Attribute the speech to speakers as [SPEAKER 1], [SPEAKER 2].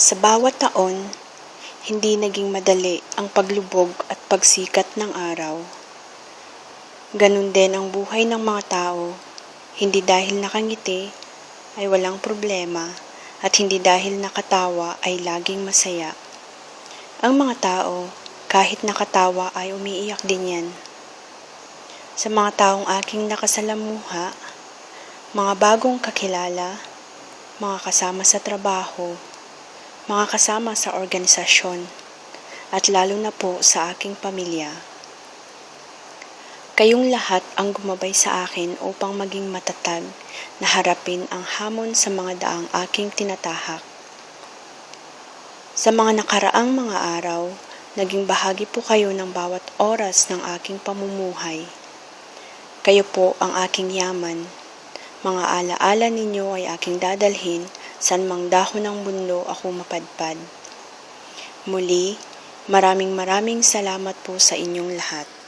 [SPEAKER 1] Sa bawat taon, hindi naging madali ang paglubog at pagsikat ng araw. Ganun din ang buhay ng mga tao, hindi dahil nakangiti ay walang problema at hindi dahil nakatawa ay laging masaya. Ang mga tao, kahit nakatawa ay umiiyak din yan. Sa mga taong aking nakasalamuha, mga bagong kakilala, mga kasama sa trabaho, mga kasama sa organisasyon, at lalo na po sa aking pamilya. Kayong lahat ang gumabay sa akin upang maging matatag na harapin ang hamon sa mga daang aking tinatahak. Sa mga nakaraang mga araw, naging bahagi po kayo ng bawat oras ng aking pamumuhay. Kayo po ang aking yaman. Mga alaala ninyo ay aking dadalhin san mang dahon ng mundo ako mapadpad. Muli, maraming maraming salamat po sa inyong lahat.